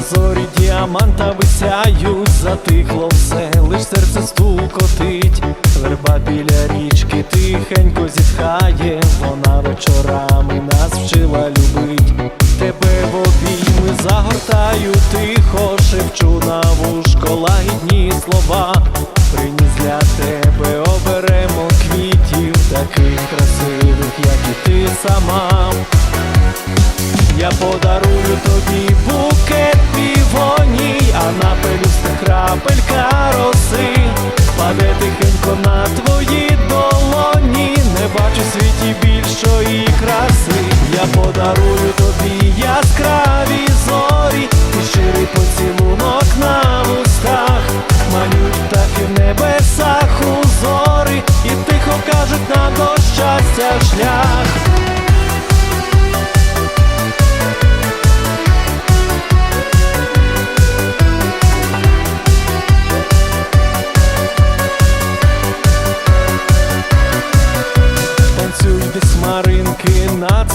зорі діаманта висяють, затихло все, лиш серце стукотить, верба біля річки тихенько зітхає, вона вечорами нас вчила любить, тебе в обійми загортаю, тихо шепчу на вушко лагідні слова, приніс для тебе оберемо квітів, таких красивих, як і ти сама. Я подарую тобі тихенько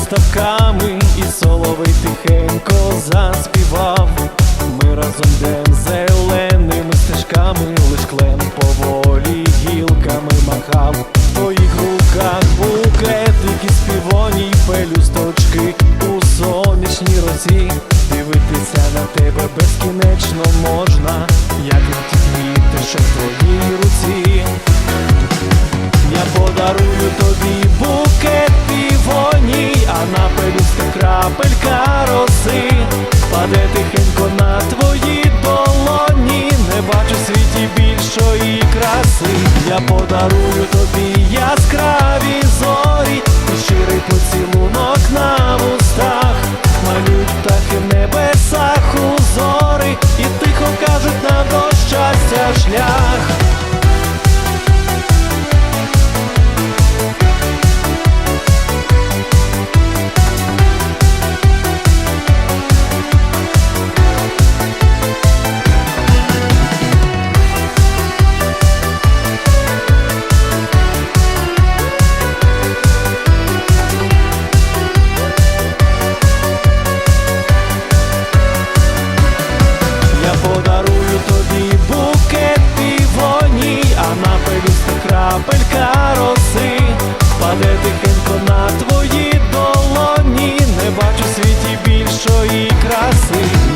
ставками, і соловей тихенько заспівав. Ми разом йдем зеленими стежками, лиш клен поволі гілками махав. В твоїх руках букетики співоні, пелюсточки у сонячній росі. Дивитися на тебе безкінечно можна, як на ті квіти, що в Я подарую тобі яскраві зорі, і щирий поцілунок на вустах, малюють птахи в небесах узори, і тихо кажуть нам до щастя шлях.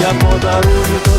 бачу